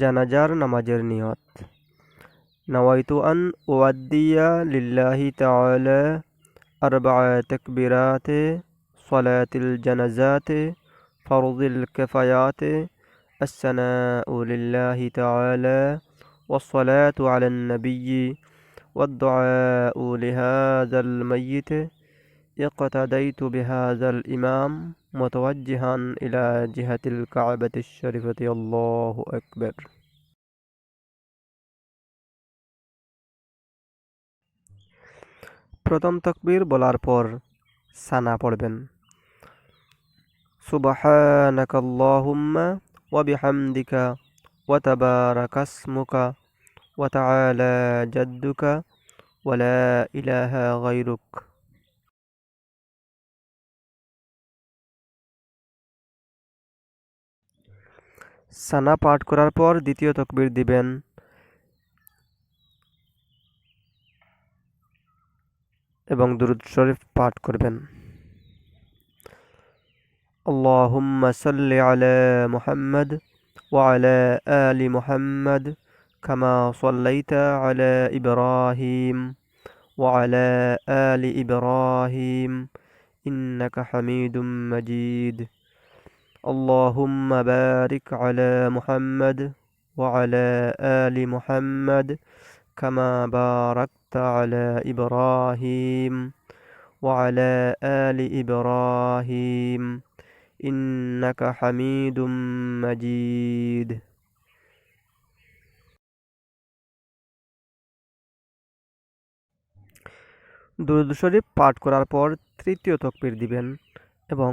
জানাজার নামাজের নিয়ত نويت أن أؤدي لله تعالى أربع تكبيرات صلاة الجنازات فرض الكفايات الثناء لله تعالى والصلاة على النبي والدعاء لهذا الميت اقتديت بهذا الإمام متوجها إلى جهة الكعبة الشريفة الله أكبر প্রথম তকবীর বলার পর সানা পড়বেন সুবহানাকাল্লাহুম্মা ওয়া বিহামদিকা ওয়া তাবারাকাসমুকা ওয়া তাআলা জাদ্দুকা ওয়া লা সানা পাঠ করার পর দ্বিতীয় তকবীর দিবেন এবং দুরুদ শরীফ পাঠ করবেন اللهم صل على محمد وعلى آل محمد كما صليت على إبراهيم وعلى آل إبراهيم إنك حميد مجيد اللهم بارك على محمد وعلى آل محمد كما باركت على إبراهيم وعلى آل إبراهيم إنك حميد مجيد দুরুদ শরীফ পাঠ করার পর তৃতীয় তকবীর দিবেন এবং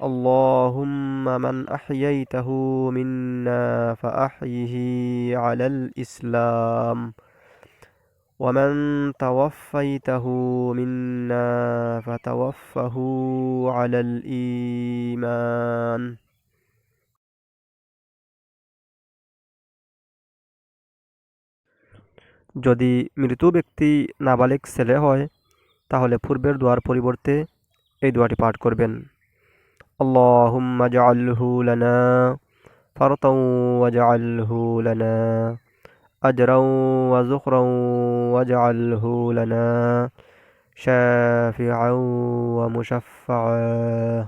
اللهم من أحييته منا فأحيه على الإسلام ومن توفيته منا فتوفه على الإيمان যদি মৃত ব্যক্তি নাবালিক ছেলে হয় তাহলে পূর্বের দোয়ার পরিবর্তে এই দোয়াটি পাঠ করবেন اللهم اجعله لنا فرطا واجعله لنا أجرا وزخرا واجعله لنا شافعا ومشفعا.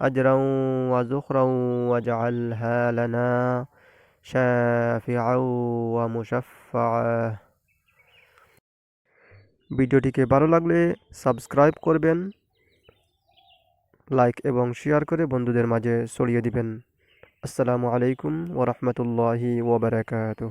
أجرا وزخرا واجعلها لنا شافعا ومشفعا ভিডিওটিকে ভালো লাগলে সাবস্ক্রাইব করবেন লাইক এবং শেয়ার করে বন্ধুদের মাঝে ছড়িয়ে দিবেন আসসালামু আলাইকুম ওরহমতুল্লাহি ওবরাকাতুহ